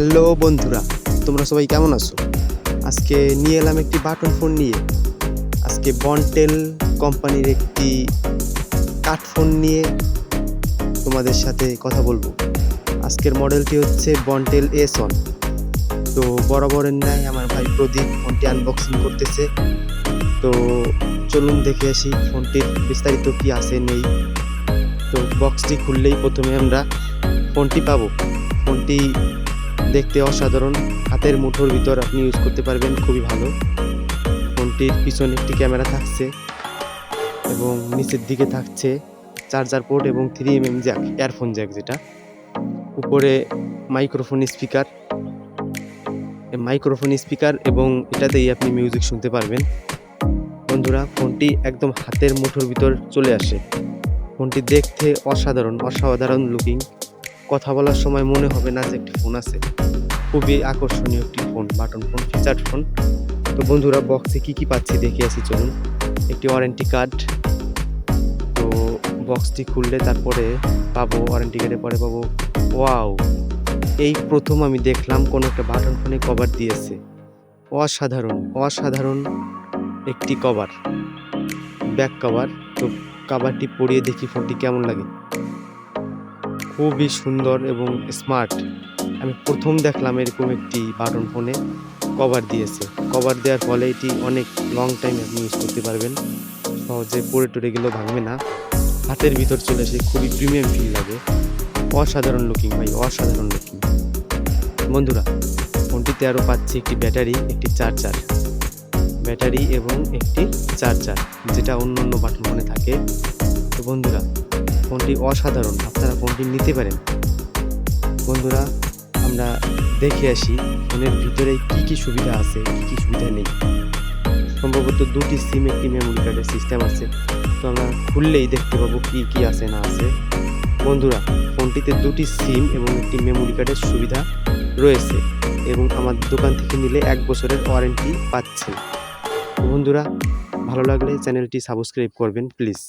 Hello বন্ধুরা, তোমরা সবাই কেমন আছো? আজকে নিয়ে এলাম একটি বাটন ফোন নিয়ে। আজকে বন্টেল কোম্পানির একটি কাঠ ফোন নিয়ে তোমাদের সাথে কথা বলব। আজকের মডেলটি হচ্ছে বন্টেল এস ওয়ান তো বরাবরের ন্যায় আমার ভাই প্রদীপ ফোনটি আনবক্সিং করতেছে। তো চলুন দেখে আসি ফোনটির বিস্তারিত কি আছে, নেই। তো বক্সটি খুললেই প্রথমে আমরা ফোনটি পাবো। ফোনটি দেখতে অসাধারণ। হাতের মুঠোর ভিতর আপনি ইউজ করতে পারবেন, খুবই ভালো। ফোনটির পিছনে একটি ক্যামেরা থাকছে এবং নিচের দিকে থাকছে চার্জার পোর্ট এবং three M M jack earphone jack যেটা। উপরে মাইক্রোফোন স্পিকার মাইক্রোফোন স্পিকার এবং এটাতেই আপনি মিউজিক শুনতে পারবেন। বন্ধুরা, ফোনটি একদম হাতের মুঠোর ভিতর চলে আসে। ফোনটি দেখতে অসাধারণ অসাধারণ লুকিং কথা বলার সময় মনে হবে না যে একটি ফোন আছে। খুবই আকর্ষণীয় একটি phone button phone featured phone তো বন্ধুরা বক্সে কি কি পাচ্ছি দেখে আসি, চলুন। একটি ওয়ারেন্টি কার্ড তো বক্সটি খুললে তারপরে পাবো ওয়ারেন্টি কার্ডে পরে পাবো। ওয়াও এই প্রথম আমি দেখলাম কোনো একটা বাটন ফোনে কভার দিয়েছে। অসাধারণ অসাধারণ একটি কভার ব্যাক কভার তো কাভারটি পরিয়ে দেখি ফোনটি কেমন লাগে। খুবই সুন্দর এবং স্মার্ট আমি প্রথম দেখলাম এরকম একটি বাটন ফোনে কভার দিয়েছে। কভার দেওয়ার ফলে এটি অনেক লং টাইম আপনি ইউজ করতে পারবেন। সহজে পড়ে টরে গেলেও ভাঙবে না। হাতের ভিতর চলে এসে খুবই প্রিমিয়াম ফিল লাগে। অসাধারণ লুকিং ভাই, অসাধারণ লুকিং বন্ধুরা ফোনটিতে আরও পাচ্ছি একটি ব্যাটারি একটি চার্জার ব্যাটারি এবং একটি চার্জার যেটা অন্য অন্য বাটন ফোনে থাকে। তো বন্ধুরা ফোনটি অসাধারণ। আপনারা ফোনটি নিতে পারেন। বন্ধুরা, আমরা দেখে আসি ফোনের ভিতরে কি কি সুবিধা আছে, কি কি সুবিধা নেই। সম্ভবত দুটি সিম একটি মেমোরি কার্ডের সিস্টেম আছে। তো আমরা খুললেই দেখতে পাবো কি কি আছে, না আছে। বন্ধুরা, ফোনটিতে দুটি সিম এবং একটি মেমোরি কার্ডের সুবিধা রয়েছে এবং আমার দোকান থেকে নিলে এক বছরের ওয়ারেন্টি পাচ্ছেন। বন্ধুরা, ভালো লাগলে চ্যানেলটি সাবস্ক্রাইব করবেন প্লিজ